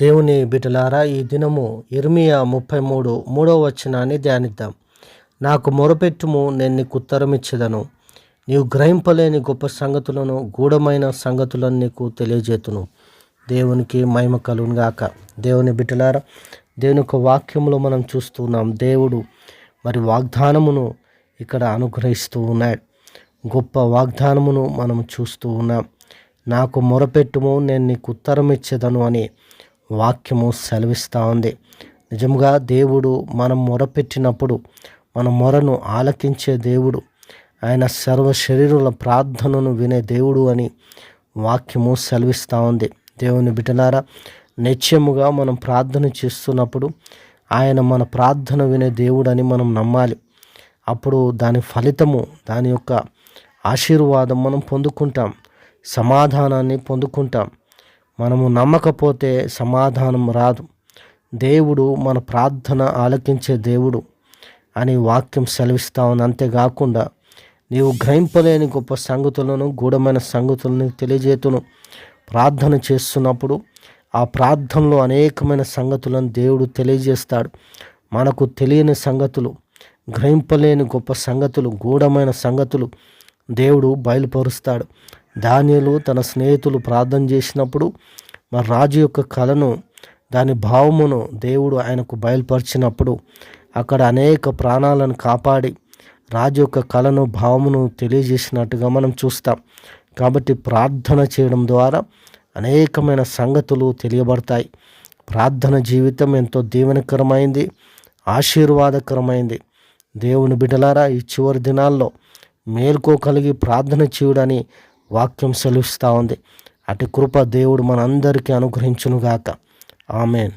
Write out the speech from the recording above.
దేవుని బిటలారా ఈ దినము ఇర్మియా ముప్పై మూడు మూడో వచనాన్ని ధ్యానిద్దాం. నాకు మొరపెట్టుము నేను నీకు ఉత్తరమిచ్చదను. నీవు గ్రహింపలేని గొప్ప సంగతులను గూఢమైన సంగతులను నీకు తెలియజేతును. దేవునికి మహిమ కలుగునుగాక దేవుని బిటలారా దేవుని యొక్క వాక్యంలో మనం చూస్తున్నాం దేవుడు మరి వాగ్దానమును ఇక్కడ అనుగ్రహిస్తూ ఉన్నాడు. గొప్ప వాగ్దానమును మనం చూస్తూ ఉన్నాం. నాకు మొరపెట్టుము నేను నీకు ఉత్తరం ఇచ్చేదను అని వాక్యము సెలవిస్తూ ఉంది. నిజముగా దేవుడు మనం మొరపెట్టినప్పుడు మన మొరను ఆలకించే దేవుడు ఆయన సర్వ శరీరుల ప్రార్థనను వినే దేవుడు అని వాక్యము సెలవిస్తూ ఉంది. దేవుని బిడ్డలారా నిత్యముగా మనం ప్రార్థన చేస్తున్నప్పుడు ఆయన మన ప్రార్థన వినే దేవుడని మనం నమ్మాలి. అప్పుడు దాని ఫలితము దాని యొక్క ఆశీర్వాదం మనం పొందుకుంటాం. సమాధానాన్ని పొందుకుంటాం. మనము నమ్మకపోతే సమాధానం రాదు. దేవుడు మన ప్రార్థన ఆలకించే దేవుడు అని వాక్యం సెలవిస్తా ఉంది. అంతేకాకుండా నీవు గ్రహింపలేని గొప్ప సంగతులను గూఢమైన సంగతులను తెలియజేతును. ప్రార్థన చేస్తున్నప్పుడు ఆ ప్రార్థనలో అనేకమైన సంగతులను దేవుడు తెలియజేస్తాడు. మనకు తెలియని సంగతులు గ్రహింపలేని గొప్ప సంగతులు గూఢమైన సంగతులు దేవుడు బయలుపరుస్తాడు. దానిలు తన స్నేహితులు ప్రార్థన చేసినప్పుడు మరి రాజు యొక్క కళను దాని భావమును దేవుడు ఆయనకు బయలుపరిచినప్పుడు అక్కడ అనేక ప్రాణాలను కాపాడి రాజు యొక్క కళను భావమును తెలియజేసినట్టుగా మనం చూస్తాం. కాబట్టి ప్రార్థన చేయడం ద్వారా అనేకమైన సంగతులు తెలియబడతాయి. ప్రార్థన జీవితం ఎంతో దీవెనకరమైంది ఆశీర్వాదకరమైంది. దేవుని బిడ్డలారా ఈ చివరి దినాల్లో మేల్కోగలిగి ప్రార్థన చేయుడని వాక్యం సెలవిస్తూ ఉంది. అటు కృప దేవుడు మనందరికీ అనుగ్రహించునుగాక. ఆమెన్.